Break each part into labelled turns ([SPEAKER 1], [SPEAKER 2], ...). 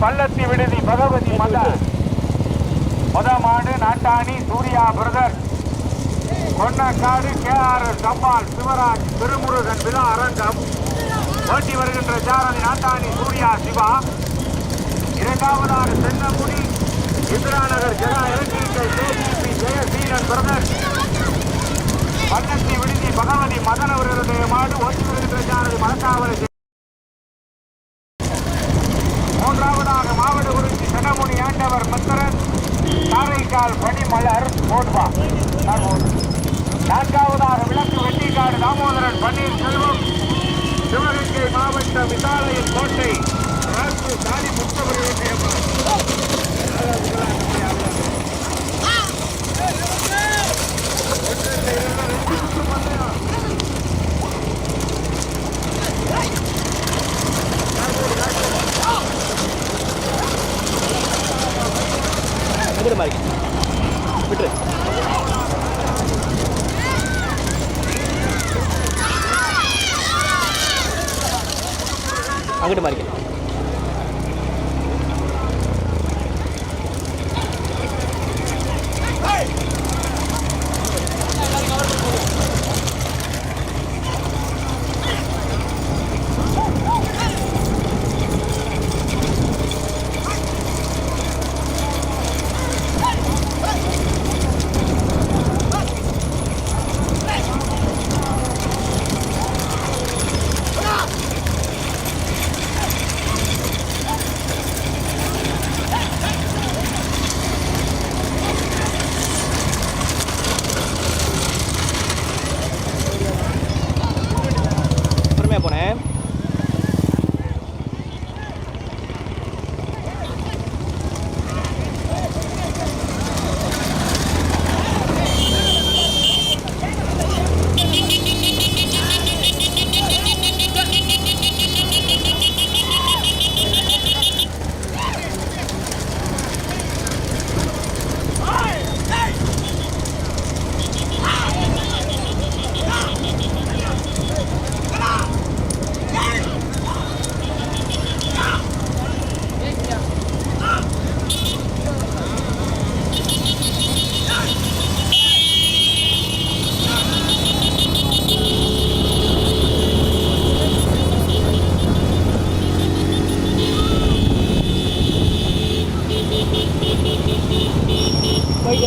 [SPEAKER 1] பள்ளத்தி விடுதி பகவதி மத. மதமாடு Nattani Surya brother. Konnakkadu K R S Sivaraj Thirumurugan விழா அரங்கம். ஓட்டி வருகின்ற சாரதி நாட்டாணி சூர்யா சிவா. இரண்டாவதாக தென்னங்குடி இந்திராநகர் ஜனா இலக்கியங்கள் கேஜிபி ஜெயசீலன் பிரதர். பள்ளத்தி விடுதி பகவதி மதன் அவர்களுடைய மாடு ஓட்டி வருகின்ற சாரதி மலக்காவலை மூன்றாவதாக மாவட்ட குறிச்சி கனமுனி ஆண்டவர் மித்திரன் காரைக்கால் பனிமலர் போட்பா நான்காவதாக விளக்கு தாமோதரன் பன்னீர்செல்வம் சிவகங்கை மாவட்ட விசாலையின் கோட்டை ராசு അങ്ങോട്ട് മാറിക്കാം.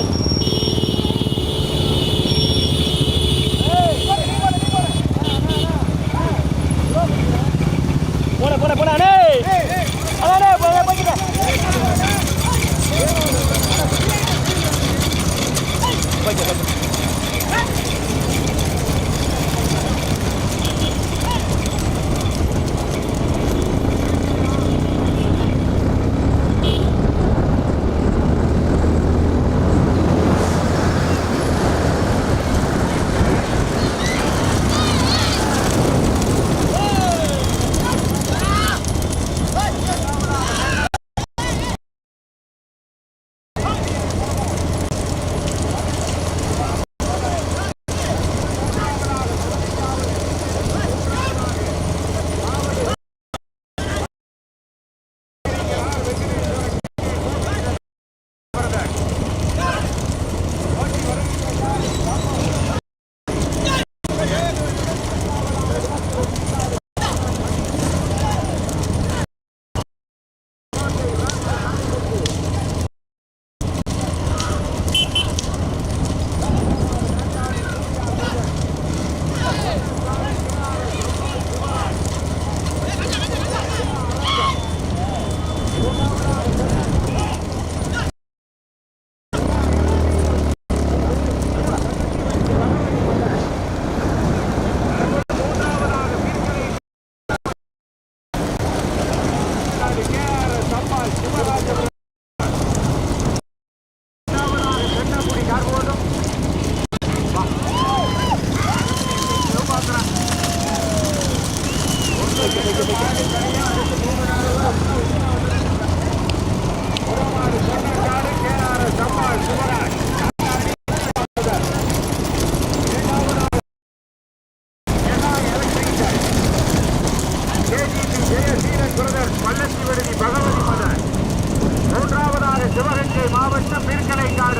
[SPEAKER 2] Bye.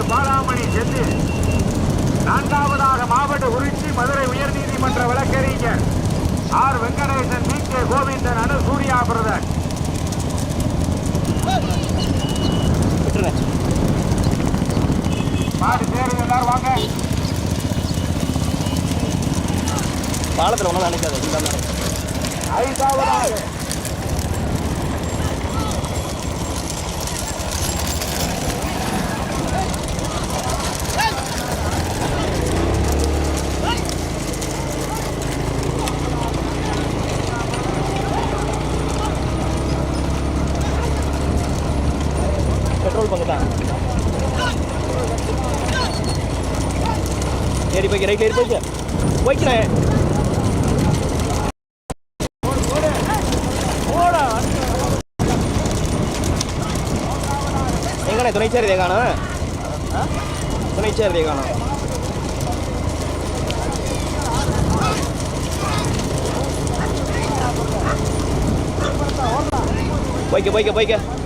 [SPEAKER 2] திரு பாலாமணி செந்தில் நான்காவதாக மாவட்ட உருட்சி மதுரை உயர்நீதிமன்ற வழக்கறிஞர்
[SPEAKER 1] R Venkatesan V K Govindan Anu Surya brother. மாடு தேர்வு எல்லாரும் வாங்க.
[SPEAKER 2] பாலத்தில் ஒன்றும் நினைக்காது
[SPEAKER 1] ஐந்தாவது
[SPEAKER 2] பெட்ரோல் பங்கு தான். ஏறி போய்க்கு ரைட் ஏறி போய்க்கு. போய்க்கிறேன் எங்கண்ணே துணைச்சாரி காணும்? துணைச்சாரி காணும். போய்க்க போய்க்க போய்க்க.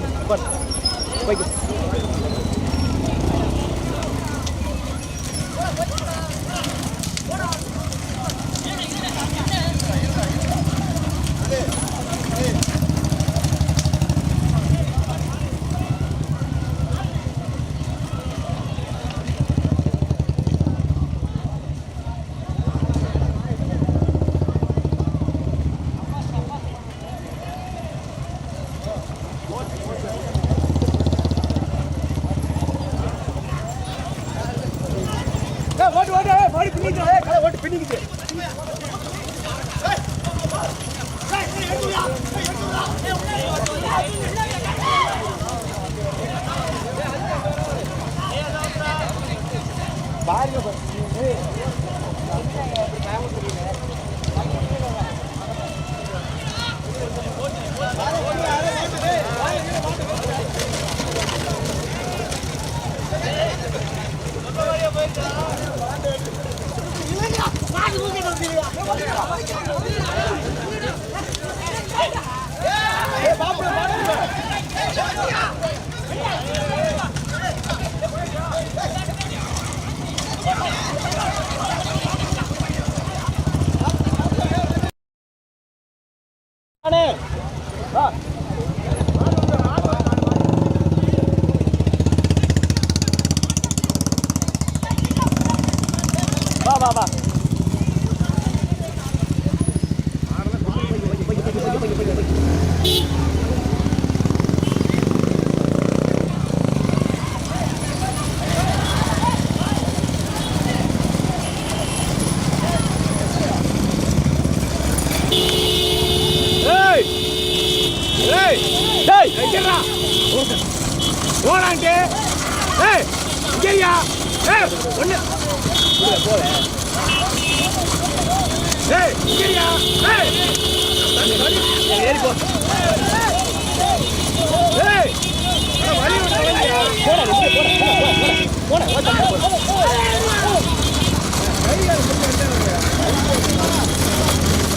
[SPEAKER 2] phần phần quay kìa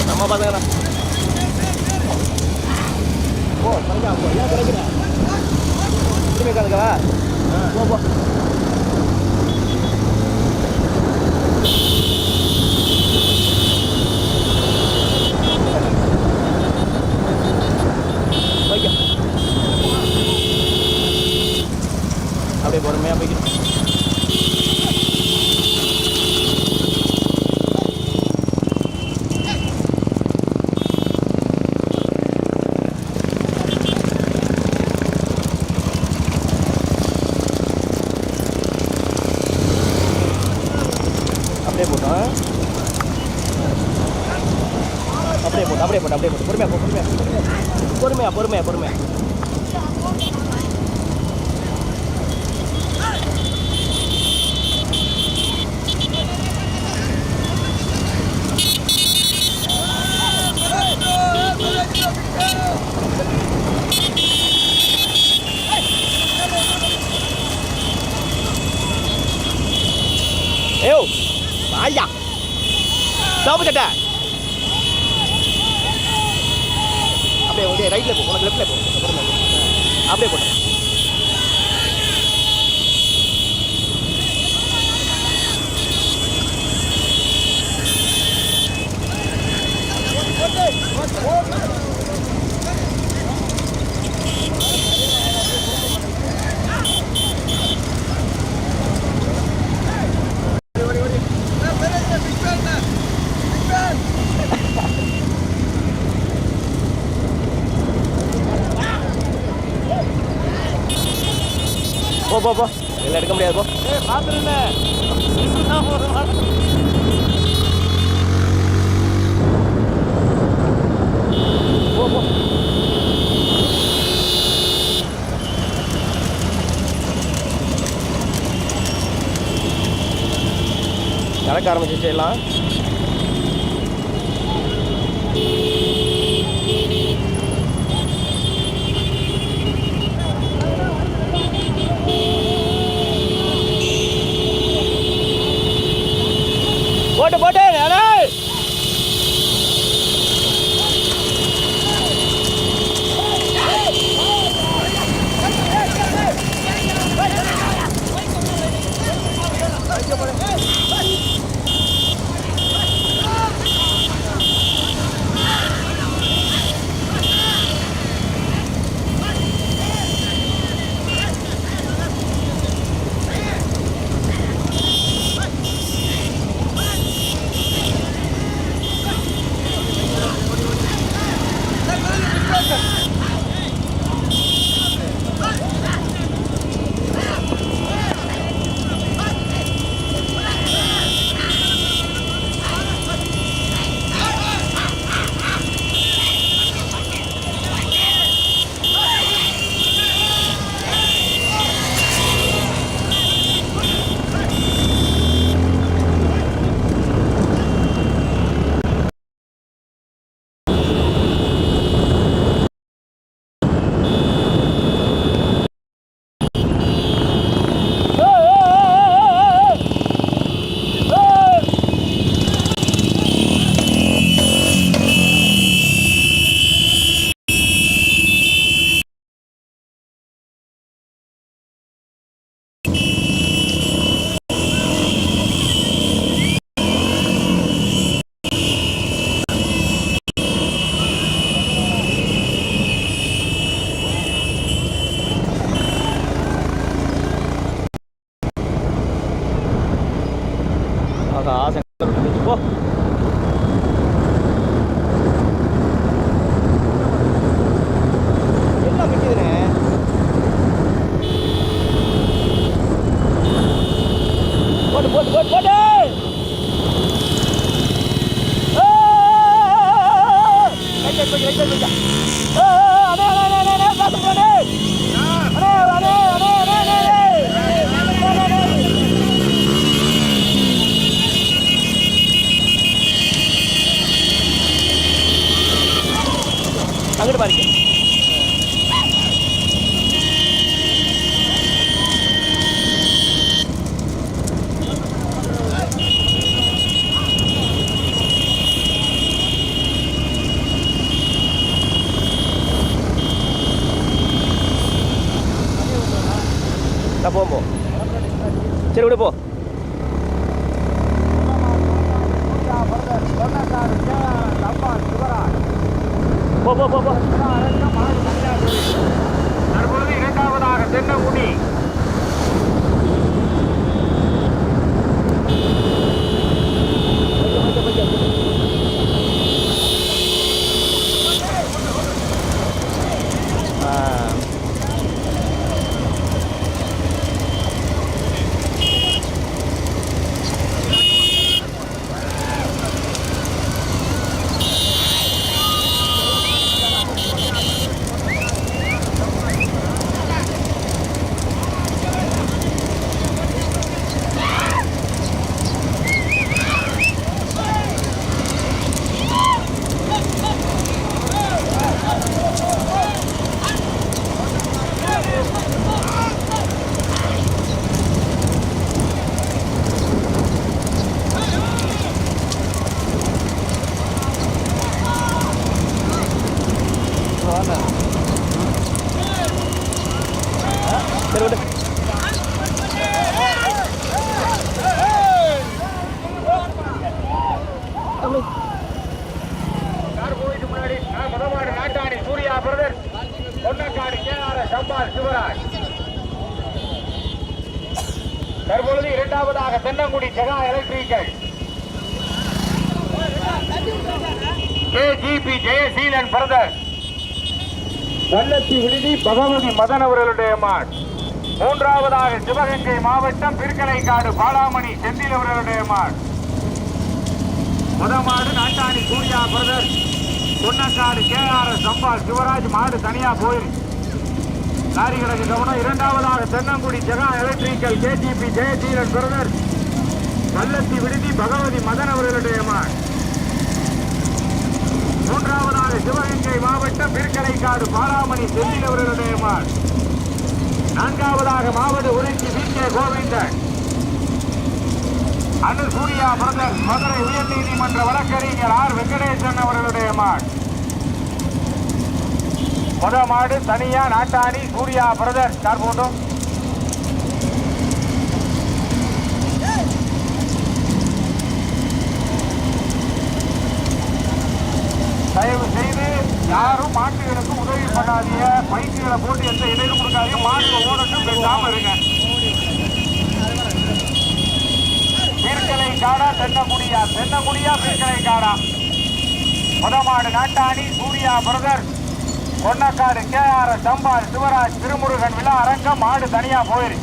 [SPEAKER 2] நம்ம பசங்க போ பையா போ ஏன் கிடைக்கிற திரும்பி கலக்கவா போ போ. அப்படியே பொறுமையாக போய்க்கணும் அப்படியே போட்டோம் அப்படியே போட்டு அப்படியே போட்டு அப்படியே போட்டு பொறுமையா போ பொறுமையா போ. பொறுமையா பொறுமையா பொறுமையா ஏய் வாயா சாப்பு சட்டை அப்படியே அப்படியே ரைட்ல போ உனக்கு லெஃப்ட்ல போ பொறுமையா போ. ஆ, அப்படியே போட்டு போ போ போ. எல்லாம் எடுக்க முடியாது போ. போ போ. கலக்க ஆரம்பிச்சிச்சு எல்லாம். por aquí. சரி விடு போ போ போ போ போ
[SPEAKER 1] தற்பொழுது இரண்டாவதாக தென்னங்குடி
[SPEAKER 2] ஆ சரி விடு
[SPEAKER 1] கார் போயிட்டு முன்னாடி நான் முதமாடு நாட்டாணி சூர்யா பிரதர் பொன்னக்காடு கேஆர் சம்பால் சிவராஜ் தற்பொழுது இரண்டாவதாக Thennangudi Jega electrical KGP Jeyaseelan brother Vallathi Viduthi Bhagavathi Madhan அவர்களுடைய மாட் மூன்றாவதாக சிவகங்கை மாவட்டம் பிற்கலைக்காடு பாலாமணி செந்தில் அவர்களுடைய முதமாடு நாட்டாணி சூர்யா பிரதர். பொன்னக்காடு கேஆர்எஸ் சம்பால் சிவராஜ் மாடு தனியா போயிரு லாரி கிடக்கு கவனம். இரண்டாவதாக Thennangudi Jega electrical KDP Jeyaseelan brother. Vallathi Viduthi Bhagavathi Madhan அவர்களுடைய மூன்றாவதாக சிவகங்கை மாவட்டம் பிற்கலைக்காடு பாலாமணி செந்தில் அவர்களுடைய நான்காவதாக மாவட்ட உறுதி V. K. Govindan. Anu Surya brother Madurai உயர்நீதிமன்ற வழக்கறிஞர் ஆர். வெங்கடேசன் அவர்களுடைய மாடு. முத மாடு தனியா நாட்டாணி சூர்யா பிரதர் சார் போட்டோம். யாரும் மாட்டுகளுக்கு உதவி பண்ணாதீங்க. பைக்குகளை போட்டு எந்த இடையிலும் கொடுக்காதீங்க. மாட்டு ஓடட்டும் பேசாம இருங்க. பீர்க்கலை காடா தென்னங்குடியா? தென்னங்குடியா பீர்க்கலை காடா? முதமாடு Nattani Surya brother Konnakkadu K R Sambhal Sivaraj Thirumurugan விழா அரங்கம் மாடு தனியா போயிரு.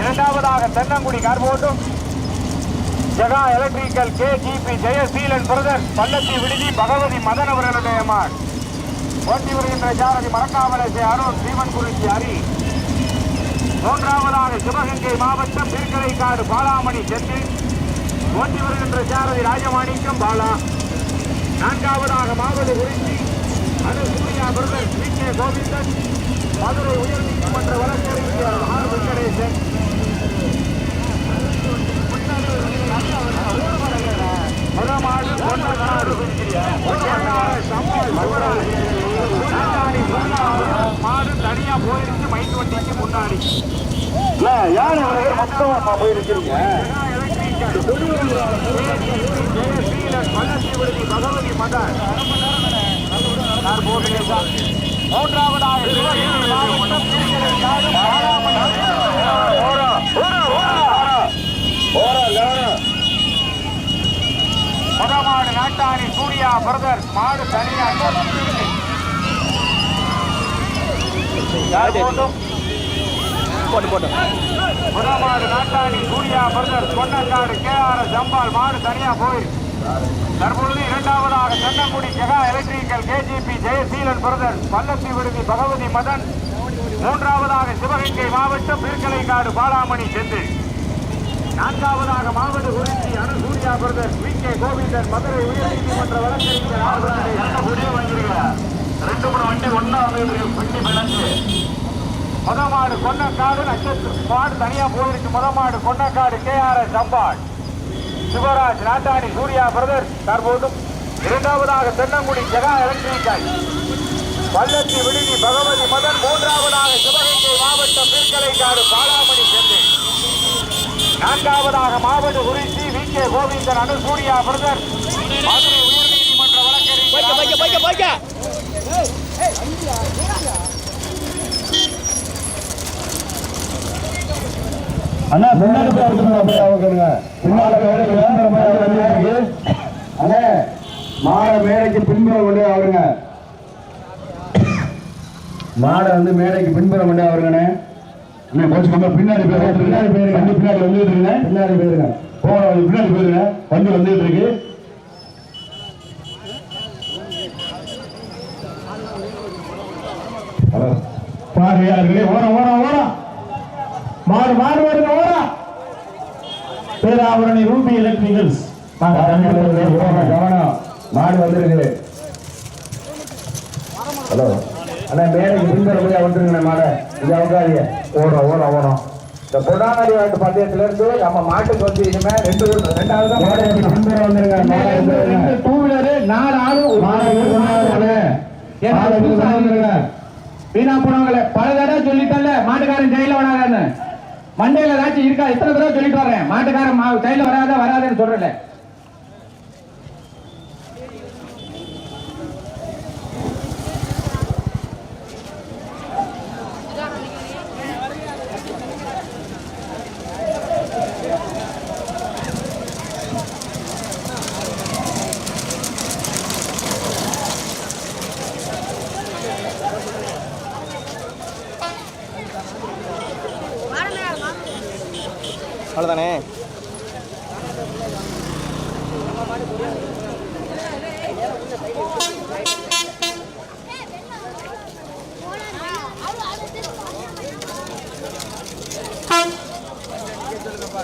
[SPEAKER 1] இரண்டாவதாக தென்னங்குடி கார் போட்டும். Jega electrical K GP Jeyaseelan brother Pallathi Viduthi Bhagavathi Madhan அவர்களுடைய மாடு ஓட்டி வருகின்ற ஜாரதி மறக்காமலை அருண் சீமன் குறிச்சி அரி மூன்றாவதாக சிவகங்கை மாவட்டம் திருக்கரைக்காடு பாலாமணி செட்டு ஓட்டி வருகின்ற சாரதி ராஜமாணிக்கம் பாலா. நான்காவதாக மாவட்ட Kurichi Anu Surya brother V K Govindan. Madurai உயர்நீதிமன்ற வழக்கறிஞர் ஆர் வெங்கடேசன் முதமாடு பொன்னமாடு மாடு தனியா போயிருச்சு மைக் வண்டிக்கு முன்னாடி
[SPEAKER 3] யார் மொத்தமா போயிருக்கீங்க
[SPEAKER 1] பகவதி மதன் மூன்றாவதாக சிவகங்கை மாவட்டம் முதமாடு நாட்டாணி சூர்யா பிரதர் மாடு தனியா
[SPEAKER 2] போட்டு போட்டு
[SPEAKER 1] முதமாடு Nattani Surya brother Konnakkadu K R ஜம்பால் மாடு தனியா போய் தற்பொழுது இரண்டாவதாக Thennangudi Jega electrical KGP Jeyaseelan brother Pallathi Viduthi Bhagavathi Madhan. மூன்றாவதாக சிவகங்கை மாவட்டம் பிற்கலைக்காடு பாலாமணி செந்தில் நான்காவதாக மாவட்ட Kurichi Anu Surya brother V K Govindan Madurai உயர்நீதிமன்ற வழக்கறிஞர் ஆர் வெங்கடேசன். முடிவு வாங்கியிருக்கிறார் ரெண்டு மூணு வண்டி ஒன்னாவது வண்டி விளக்கு முதமாடு கொன்னக்காடு நட்சத்திர மாடு தனியா போயிருக்கு. முதமாடு Konnakkadu K R S Ambal. Sivaraj Nattani Surya brother தற்போதும் இரண்டாவதாக தென்னங்குடி ஜெகா எலக்ட்ரிக்கல். வல்லத்தி விடுதி பகவதி மதன் மூன்றாவதாக சிவகங்கை மாவட்டம் பீர்க்கலைக்காடு பாலாமணி சென்று நான்காவதாக மாவட்ட Kurichi V. K. Govindan Anu Surya brother. Madurai உயர்நீதிமன்ற வழக்கறிஞர்
[SPEAKER 3] அண்ணா பின்னாடி அண்ணே மாட மேடைக்கு பின்புறம் கொண்டு அவருங்க. மாடை வந்து மேடைக்கு பின்புறம் கொண்டு அவருங்கண்ணே. அண்ணே போச்சு நம்ம பின்னாடி போயிருங்க பின்னாடி போயிருங்க. வண்டி பின்னாடி வந்துட்டு இருக்குங்க பின்னாடி போயிருங்க. போன வண்டி பின்னாடி போயிருங்க. வண்டி வந்துட்டு இருக்கு. ஹலோ. பார்வையாளர்களே ஓரம் ஓரம் ஓரம். மாடு மாடு வருங்க ஓரம். Peravurani Ruby electricals. கவனம். மாடு வந்திருக்கு ஹலோ. அண்ணா மேடைக்கு பின்புற முடியா வந்துருங்க மாடை. இங்க உட்காருங்க. ஓடும் ஓடும் ஓடும்
[SPEAKER 1] இந்த பொன்னாடி வாட்டு பந்தயத்துல இருந்து நம்ம மாட்டுக்கு வந்து இனிமே ரெண்டு ரெண்டாவது தான்
[SPEAKER 2] டூ வீலரு நாலு ஆளு.
[SPEAKER 3] மாடை வந்துருங்க மாடை வந்துருங்க
[SPEAKER 2] வீணா போனவங்களே பல தடவை சொல்லிட்டல மாட்டுக்காரன் ஜெயில வராதன்னு. மண்டையில ஏதாச்சும் இருக்கா? எத்தனை தடவை சொல்லிட்டு வர்றேன்? மாட்டுக்காரன் ஜெயில வராத வராதன்னு சொல்றல